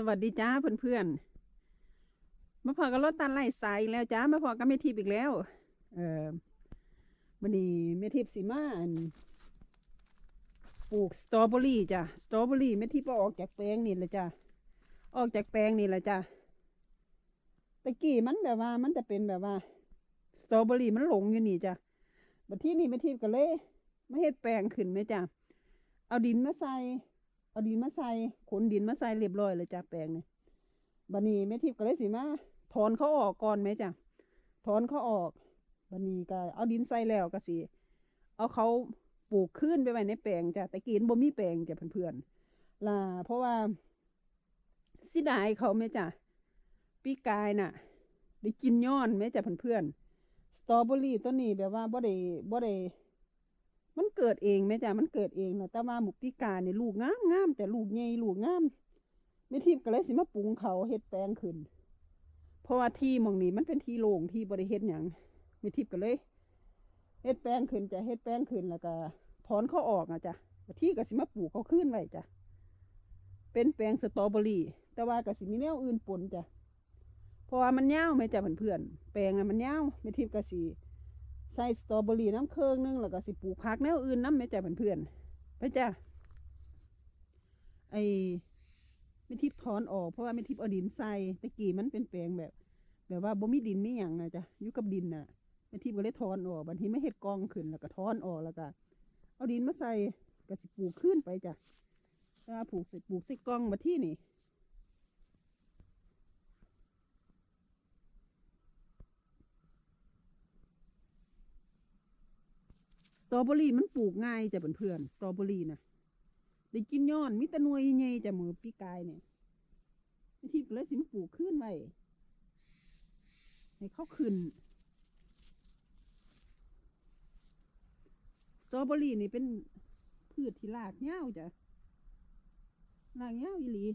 สวัสดีจ้าเพื่อนๆมาพอกับรถตันไล่สายแล้วจ้ามาพอกับเมทิพย์อีกแล้ว เออวันนี้เมทิพย์สีมาอันปลูกสตรอเบอรี่จ้ะสตรอเบอรี่เมทิพย์เอออกจากแปลงนี่แหละจ้ะออกจากแปลงนี่แหละจ้ะตะกี้มันแบบว่ามันจะเป็นแบบว่าสตรอเบอรี่มันหลงอยู่นี่จ้ะบัดที่นี่เมทิพย์ก็เลยมาเฮ็ดแปลงขึ้นไหมจ้ะเอาดินมาใส่ เอาดินมาใส่ขนดินมาใส่เรียบร้อยเลยจ้ะแปลงเนี่ยบันนี้แม่ทิพย์ก็เลยสิมาถอนเขาออกก่อนไหมจ้ะถอนเขาออกบันนี้ก็เอาดินใส่แล้วก็สิเอาเขาปลูกขึ้นไปไว้ในแปลงจ้ะแต่กินบ่มีแปลงจ้ะเพื่อนๆล่ะเพราะว่าสิดายเขาไหมจ้ะปีกายน่ะ ได้กินย้อนไหมจ้ะเพื่อนๆสตรอเบอรี่ต้นนี้แบบว่าบ่ได้บ่ได้ มันเกิดเองไหมจ้ะมันเกิดเองนะแต่ว่าหมุกพิการเนี่ยลูกงามงามแต่ลูกใหญ่ลูกงามไม่ทิพย์ก็เลยสิมาปรุงเขาเฮ็ดแปลงขึ้น เพราะว่าที่มองนี้มันเป็นที่โล่งที่บริเฮ็ดหยังไม่ทิพย์ก็เลยเฮ็ดแปลงขึ้นจะเฮ็ดแปลงขึ้นแล้วก็ถอนเขาออกอะจ้ะที่ก็สิมาปลูกเขาขึ้นไว้จ้ะเป็นแปลงสตรอเบอรี่ แต่ว่าก็สิมีแนวอื่นปนจ้ะเพราะว่ามันยาไหมจ้ะเพื่อนๆแปลงน่ะมันยาไม่ทิพย์ก็สิใส่สตรอเบอรี่น้ำเครื่องนึงแล้วก็สิปลูกผักแนวอื่นน้ำแม่จ้าเพื่อนๆไปจ้าไอ้ไม่ทิพถอนออกเพราะว่าไม่ทิพเอาดินใส่ตะกี้มันเป็นแปลงแบบ แบบว่าบ่มีดินไมีหยังนะจ้ะอยู่กับดินน่ะแม่ทิพก็เลยถอนออกบางทีไม่เห็ดกองขึ้นแล้วก็ถอนออกแล้วก็เอาดินมาใส่ก็สิปลูกขึ้นไปจ้ะถ้าปลูกใส่ปลูกใส่กองมาที่นี่ ตรอเบอรี่มันปลูกง่ายจ้ะเพื่อนๆสตรอเบอรี่นะได้กินย้อนมิตรนวยใหญ่จ้ะมือปีกายเนี่ยไม่ทิพย์ก็เลยสิมปลูกขึ้นไว้ให้เขาขึ้นสตรอเบอรี่นี่เป็นพืชที่รากยาจ้ะรากยาอีหลี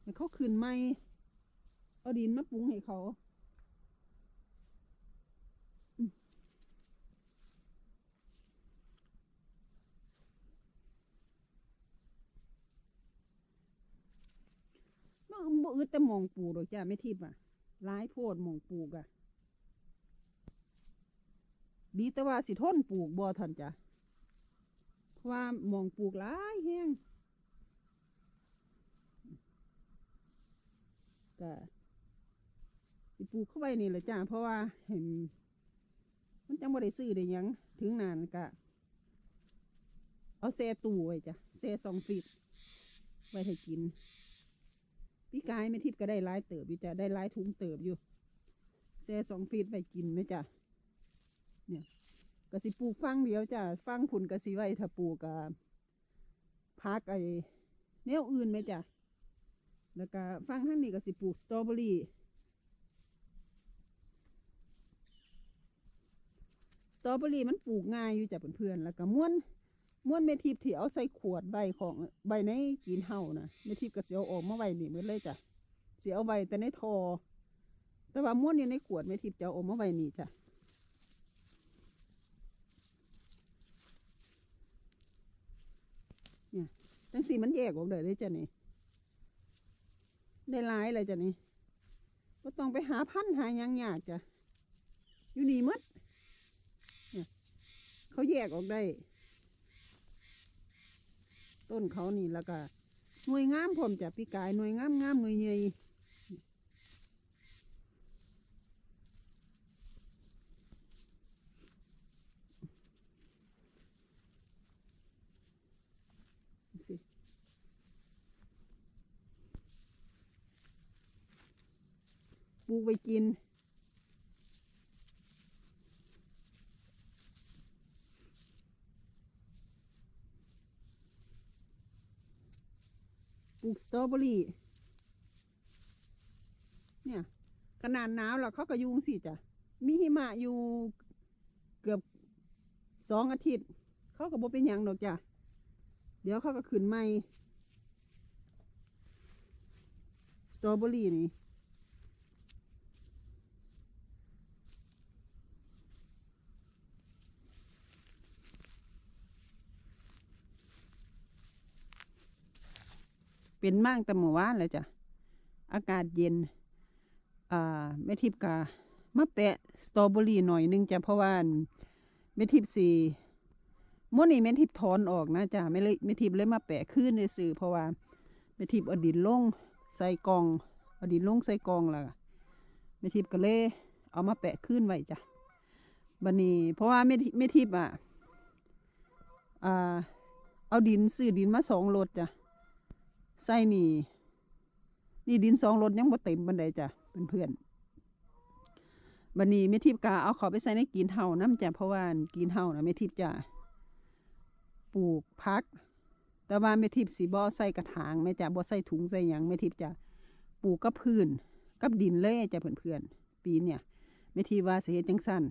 ให้เขาขึ้นไหมเอาดินมาปรุงให้เขา บ่อึดแต่มองปลูกดอกจ้าไม่ทิพย์อะร้ายโพดมองปลูกอะ ดีแต่ว่าสิทนปลูกบ่ทันจ้ะเพราะว่ามองปลูกหลายแห้งก็สิปลูกเข้าไปนี่แหละจ้าเพราะว่าเห็น มันจังบ่ได้ซื้อได้ยังถึงนานก็เอาแซ่ตู้ไว้จ้ะแซ่สองฟีตไว้ให้กิน พี่กายไม่ทิพย์ก็ได้หลายเติบอยู่จ้ะได้หลายถุงเติบอยู่แซ่สองฟีตไปกินไหมจ้ะเนี่ยก็สิปลูกฟังเดียวจ้ะฟังผุนก็สิไว้ถ้าปลูกกับพักไอ้แนวอื่นไหมจ้ะแล้วก็ฟังทั้งนี้ก็สิปลูกสตรอเบอรี่สตรอเบอรี่มันปลูกง่ายอยู่จ้ะเพื่อนๆแล้วก็ม้วน ม้วนเมทิพที่เอาใส่ขวดใบของใบในกินเห่านะเมทิพย์ก็เสียออกมาไว้นี่หมดเลยจ้ะเสียเอาไว้แต่ในทอ แต่ว่าม้วนอยู่ในขวดเมทิพจะเอาออกมาไว้นี่จ้ะเนี่ยจังสีมันแยกออกเลยเลยจ้ะนี่ได้หลายเลยจ้ะนี่ก็ต้องไปหาพันธุ์หายังยากจ้ะอยู่นี่หมดเนี่ยเขาแยกออกได้ ต้นเขานี่แล้วก็หน่วยงามผมจะปีกายหน่วยงามงามหน่วยใหญ่สิปลูกไว้กิน สตรอเบอรี่ เนี่ยขนาดหนาวแล้วเขาก็ยุงสิจ้ะ มีหิมะอยู่เกือบสองอาทิตย์ เขาก็บ่เป็นอยังดอกจ้ะ เดี๋ยวเขาก็ขึ้นใหม่สตรอเบอรี่นี่ เป็นมากแต่เมื่อวานเลยจ้ะ อากาศเย็น อ่าแม่ทิพกามาแปะสตรอเบอรี่หน่อยหนึงจ้ะเพราะว่าอั่นแม่ทิพสีมื่อนี้แม่ทิพถอนออกนะจ้ะไม่เลยแม่ทิพเลยมาแปะขึ้นในสื่อเพราะว่าแม่ทิพเอาดินลงใส่กองเอาดินลงใส่กองละแม่ทิพก็เลยเอามาแปะขึ้นไว้จ้ะบันนี้เพราะว่าแม่ทิแม่ทิพอะอ่าเอาดินซื้อดินมาสองรถจ้ะ ใส่นี่ นี่ดินสองรถยังบ่เต็มบันไดจ้ะเพื่อนๆบันนี้แม่ทิพกาเอาเขาไปใส่ในกีนเฮาน้ำจ้ะเพราะว่ากีนเฮานะแม่ทิพย์จะปลูกพัก แต่ว่าแม่ทิพสีบ่ใส่กระถางแม่จ้ะบ่ใส่ถุงใส่หยังแม่ทิพย์จะปลูกกับพื้นกับดินเลยจ้ะเพื่อนๆปีเนี่ยแม่ทิพว่าเฮ็ดจังซั่น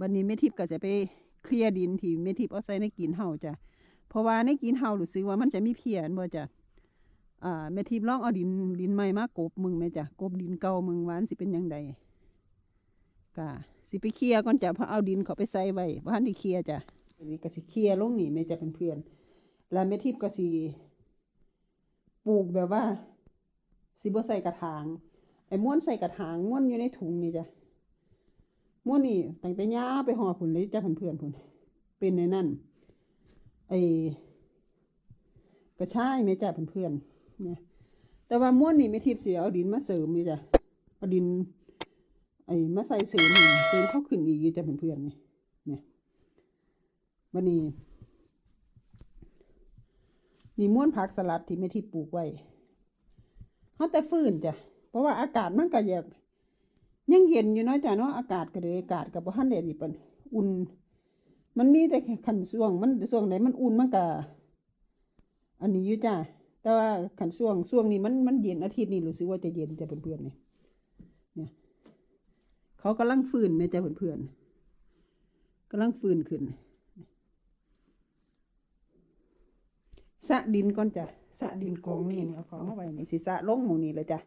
บันนี้แม่ทิพก็จะไปเคลียร์ดินที่แม่ทิพเอาใส่ในกีนเฮาจ้ะเพราะว่าในกีนเฮารู้สึกว่ามันจะมีเพียนบ่จ้ะ อ่าแม่ทิพย์ลองเอาดินดินใหม่มากบมึงแม่จ้ะกบดินเก่ามึงหวานสิเป็นยังไงกะสิไปเคลียร์ก่อนจ้ะพราะเอาดินเขาไปใส่ไว้บ้านที่เคลียร์จ้ะอันนี้ก็สิเคลียร์ลงนี่แม่จะเป็นเพื่อนแล้วแม่ทิพย์ก็สิปลูกแบบว่าสิบ่ใส่กระถางไอ้ม้วนใส่กระถางม้วนอยู่ในถุงนี่จ้ะม้วนนี่ตั้งแต่ย่าไปห่อผุนเลยจ้ะเพื่อนๆผุนเป็นในนั่นไอ้ก็ใช่ไหมจ้ะเพื่อนๆ นี่ยแต่ว่าม้วนนี่ไม่ทิพย์เสียเอาดินมาเสริมนี่จ้ะเอาดินไอ้มาใส่เสริมเสริมเข้าขึ้นอีกจ้ะเพื่อนๆนี่เนี่ยบันนี้นี่ม้วนผักสลัดที่ไม่ทิพย์ปลูกไว้เขาแต่ฟื้นจ้ะเพราะว่าอากาศมันก็อยากยังเย็นอยู่เนาะจ้ะเนาะอากาศก็เลยอากาศกับบ่ทันได้นี่เปิ้นอุ่น มันมีแต่ขันช่วงมันช่วงไหนมันอุ่นมันก็อันนี้อยู่จ้า แต่ว่าขันช่วงช่วงนี้มันมันเย็นอาทิตย์นี้รู้สึกว่าจะเย็นจะเพื่อนๆเนี่ยเนี่ย เขากำลังฟื้นแม่จะเพื่อนๆกำลังฟื้นขึ้นสะดินก่อนจ้ะสะดินกองนี่เอาของเอาไปนี่สิสะลงหมู่นี้เลยจ้ะ